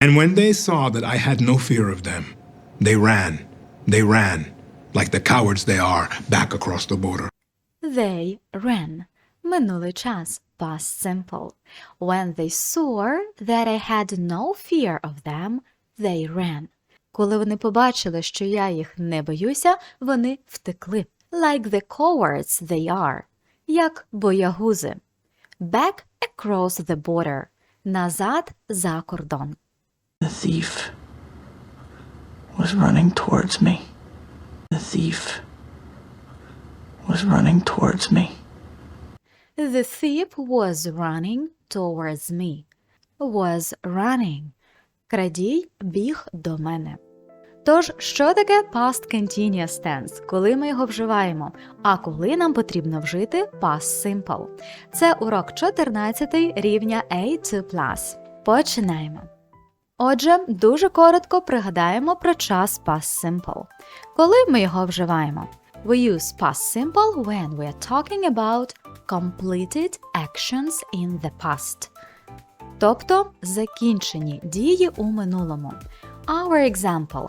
And when they saw that I had no fear of them, they ran, they ran, like the cowards they are, back across the border. They ran. Минулий час. Past simple. When they saw that I had no fear of them, they ran. Коли вони побачили, що я їх не боюся, вони втекли. Like the cowards they are. Як боягузи. Back across the border. Назад за кордон. The thief was running towards me. The thief was running towards me. The thief was running towards me. Was running. Крадій біг до мене. Тож, що таке past continuous tense, коли ми його вживаємо, а коли нам потрібно вжити past simple? Це урок 14 рівня A2+. Починаємо. Отже, дуже коротко пригадаємо про час past simple. Коли ми його вживаємо? We use past simple when we are talking about completed actions in the past. Тобто закінчені дії у минулому. Our example.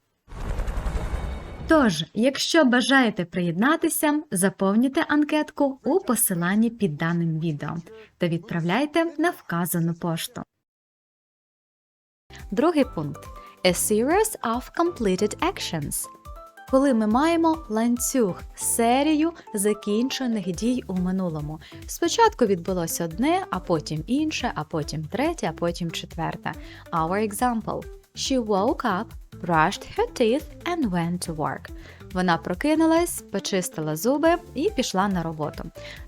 Тож, якщо бажаєте приєднатися, заповнюйте анкетку у посиланні під даним відео та відправляйте на вказану пошту. Другий пункт A series of completed actions. Коли ми маємо ланцюг, серію закінчених дій у минулому. Спочатку відбулося одне, а потім інше, а потім третє, а потім четверте. Our example. She woke up, brushed her teeth and went to work. Вона прокинулась, почистила зуби і пішла на роботу.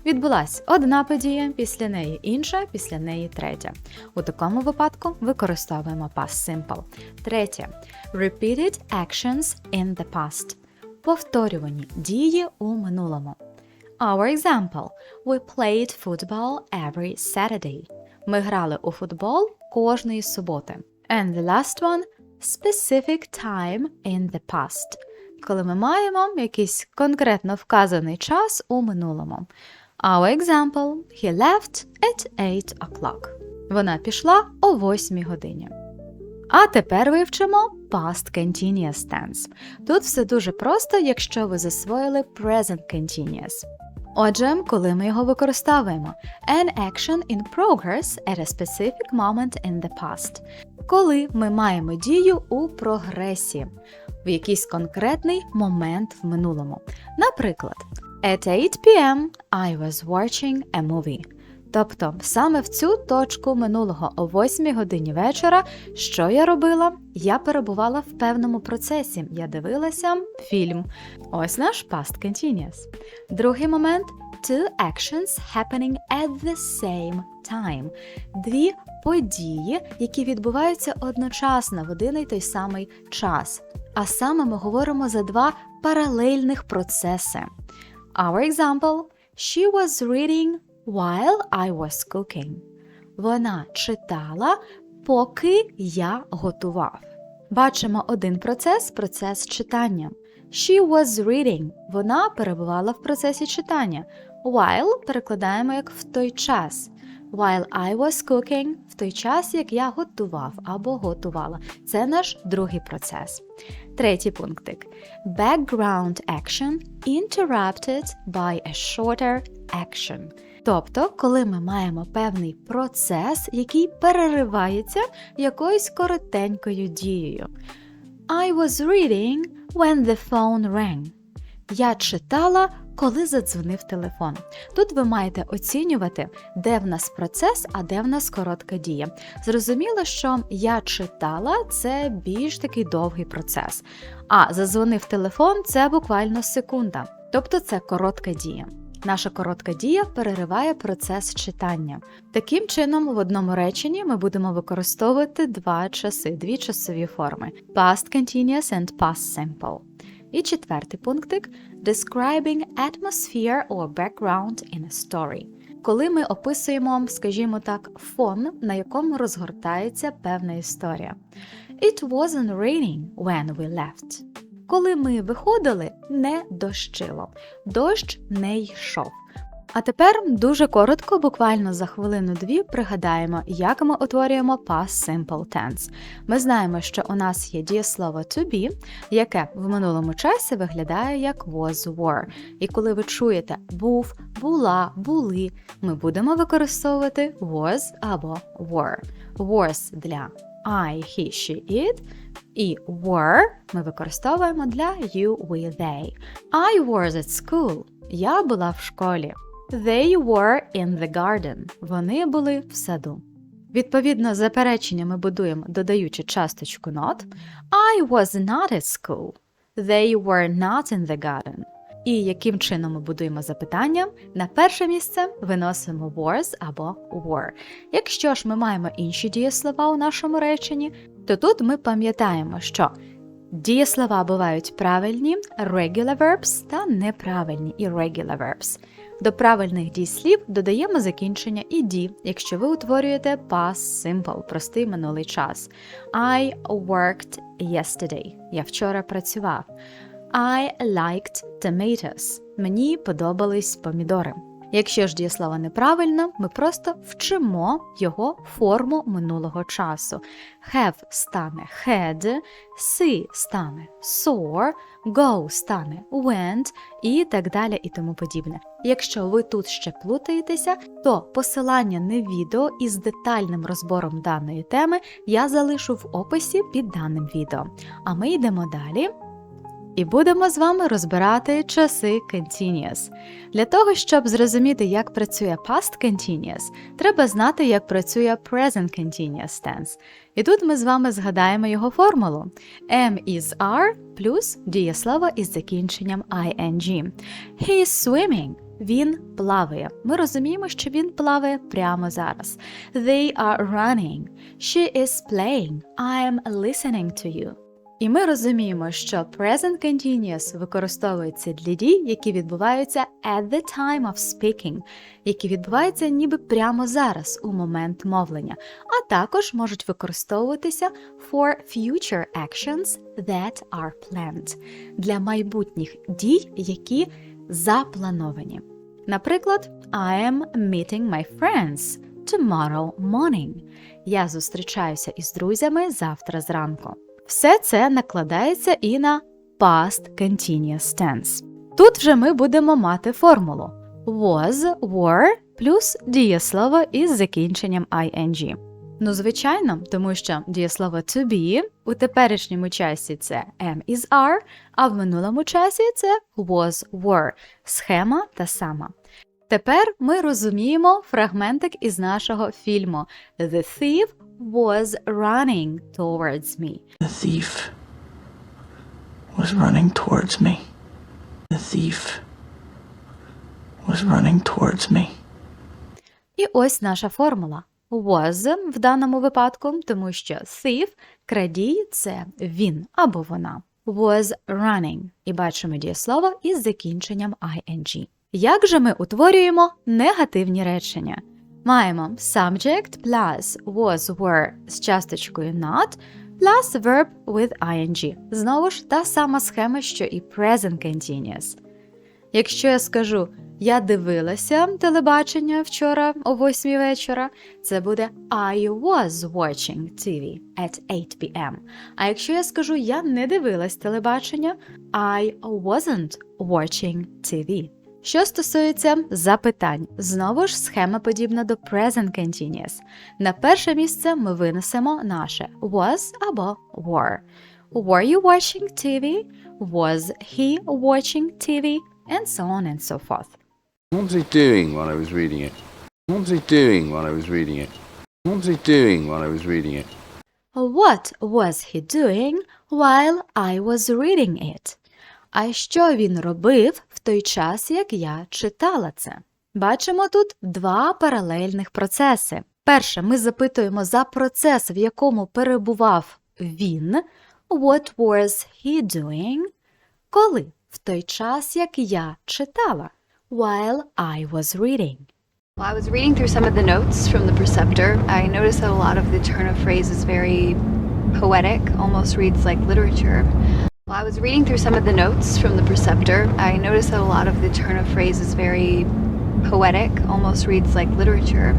Відбулась одна подія, після неї інша, після неї третя. У такому випадку використовуємо past simple. Третє. Repeated actions in the past. Повторювані дії у минулому. Our example. We played football every Saturday. Ми грали у футбол кожної суботи. And the last one specific time in the past. Коли ми маємо якийсь конкретно вказаний час у минулому. Our example. He left at 8 o'clock. Вона пішла о 8 годині. А тепер вивчимо past continuous tense. Тут все дуже просто, якщо ви засвоїли present continuous. Отже, коли ми його використовуємо An action in progress at a specific moment in the past. Коли ми маємо дію у прогресі в якийсь конкретний момент в минулому. Наприклад, At 8 p.m. I was watching a movie. Тобто, саме в цю точку минулого о 8 годині вечора, що я робила? Я перебувала в певному процесі. Я дивилася фільм. Ось наш past continuous. Другий момент two actions happening at the same time. Дві події, які відбуваються одночасно в один і той самий час. А саме ми говоримо за два паралельних процеси. Our example She was reading while I was cooking. Вона читала, поки я готував. Бачимо один процес процес читання. She was reading. Вона перебувала в процесі читання. While перекладаємо як в той час. While I was cooking, в той час, як я готував або готувала. Це наш другий процес. Третій пунктик. Background action interrupted by a shorter action. Тобто, коли ми маємо певний процес, який переривається якоюсь коротенькою дією. I was reading when the phone rang. Я читала, коли задзвонив телефон. Тут ви маєте оцінювати, де в нас процес, а де в нас коротка дія. Зрозуміло, що я читала це більш такий довгий процес. А задзвонив телефон це буквально секунда, тобто це коротка дія. Наша коротка дія перериває процес читання. Таким чином, в одному реченні ми будемо використовувати два часи, дві часові форми: past continuous and past simple. І четвертий пунктик describing atmosphere or background in a story. Коли ми описуємо, скажімо так, фон, на якому розгортається певна історія. It wasn't raining when we left. Коли ми виходили, не дощило. Дощ не йшов. А тепер дуже коротко, буквально за хвилину-дві, пригадаємо, як ми утворюємо past simple tense. Ми знаємо, що у нас є дієслово to be, яке в минулому часі виглядає як was were. І коли ви чуєте був, була, були, ми будемо використовувати was або were. Was для I, he, she, it. І were ми використовуємо для you, we, they. I was at school. Я була в школі. They were in the garden. Вони були в саду. Відповідно, заперечення ми будуємо, додаючи часточку not. I was not at school. They were not in the garden. І яким чином ми будуємо запитання? На перше місце виносимо was або were. Якщо ж ми маємо інші дієслова у нашому реченні, то тут ми пам'ятаємо, що дієслова бувають правильні regular verbs та неправильні irregular verbs. До правильних дієслів додаємо закінчення «ed», якщо ви утворюєте past simple, простий минулий час. I worked yesterday. Я вчора працював. I liked tomatoes. Мені подобались помідори. Якщо ж дієслово неправильно, ми просто вчимо його форму минулого часу. Have стане had, see стане saw, go стане went і так далі і тому подібне. Якщо ви тут ще плутаєтеся, то посилання на відео із детальним розбором даної теми я залишу в описі під даним відео. А ми йдемо далі. І будемо з вами розбирати часи continuous. Для того, щоб зрозуміти, як працює past continuous, треба знати, як працює present continuous tense. І тут ми з вами згадаємо його формулу. M is R плюс дієслово із закінченням ing. He is swimming. Він плаває. Ми розуміємо, що він плаває прямо зараз. They are running. She is playing. I am listening to you. І ми розуміємо, що present continuous використовується для дій, які відбуваються at the time of speaking, які відбуваються ніби прямо зараз, у момент мовлення, а також можуть використовуватися for future actions that are planned для майбутніх дій, які заплановані. Наприклад, I am meeting my friends tomorrow morning. Я зустрічаюся із друзями завтра зранку. Все це накладається і на past continuous tense. Тут вже ми будемо мати формулу was, were плюс дієслово із закінченням ing. Ну, звичайно, тому що дієслово to be у теперішньому часі це am is are, а в минулому часі це was, were, схема та сама. Тепер ми розуміємо фрагментик із нашого фільму The Thief was running towards me. The thief was running towards me. The thief was running towards me. І ось наша формула. Was в даному випадку, тому що thief, крадій це він або вона. Was running. І бачимо дієслово із закінченням ing. Як же ми утворюємо негативні речення? Маємо subject plus was were з часточкою not plus verb with ing. Знову ж та сама схема, що і present continuous. Якщо я скажу я дивилася телебачення вчора о 8 вечора, це буде I was watching TV at 8 p.m. А якщо я скажу я не дивилась телебачення, I wasn't watching TV. Що стосується запитань, знову ж схема подібна до present continuous. На перше місце ми винесемо наше was або were. Were you watching TV? Was he watching TV? And so on and so forth. What was he doing while I was reading it? What was he doing while I was reading it? What was he doing while I was reading it? What was he doing while I was reading it? А що він робив той час, як я читала це? Бачимо тут два паралельних процеси. Перше, ми запитуємо за процес, в якому перебував він. What was he doing? Коли? В той час, як я читала. While I was reading. While I was reading through some of the notes from the preceptor, I noticed that a lot of the turn of phrase is very poetic, almost reads like literature. While I was reading through some of the notes from the preceptor, I noticed that a lot of the turn of phrase is very poetic, almost reads like literature.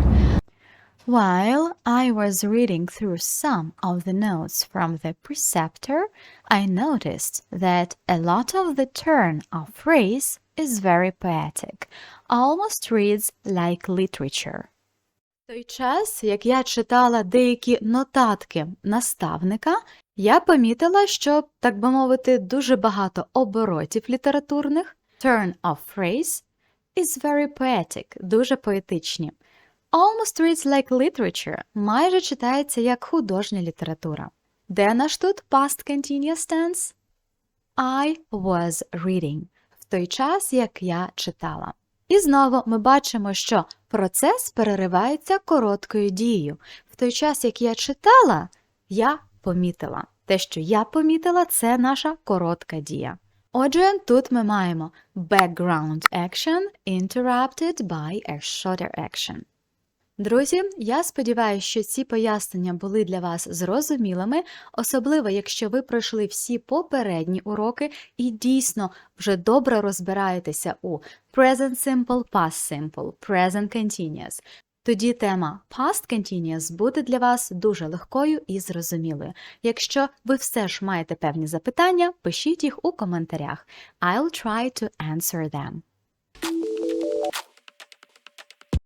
While I was reading through some of the notes from the preceptor, I noticed that a lot of the turn of phrase is very poetic, almost reads like literature. В той час, як я читала деякі нотатки наставника, я помітила, що, так би мовити, дуже багато оборотів літературних, turn of phrase, is very poetic, дуже поетичні. Almost reads like literature майже читається як художня література. Де наш тут past continuous tense? I was reading в той час, як я читала. І знову ми бачимо, що процес переривається короткою дією. В той час, як я читала, я помітила. Те, що я помітила, це наша коротка дія. Отже, тут ми маємо background action interrupted by a shorter action. Друзі, я сподіваюся, що ці пояснення були для вас зрозумілими, особливо якщо ви пройшли всі попередні уроки і дійсно вже добре розбираєтеся у present simple, past simple, present continuous. Тоді тема past continuous буде для вас дуже легкою і зрозумілою. Якщо ви все ж маєте певні запитання, пишіть їх у коментарях. I'll try to answer them.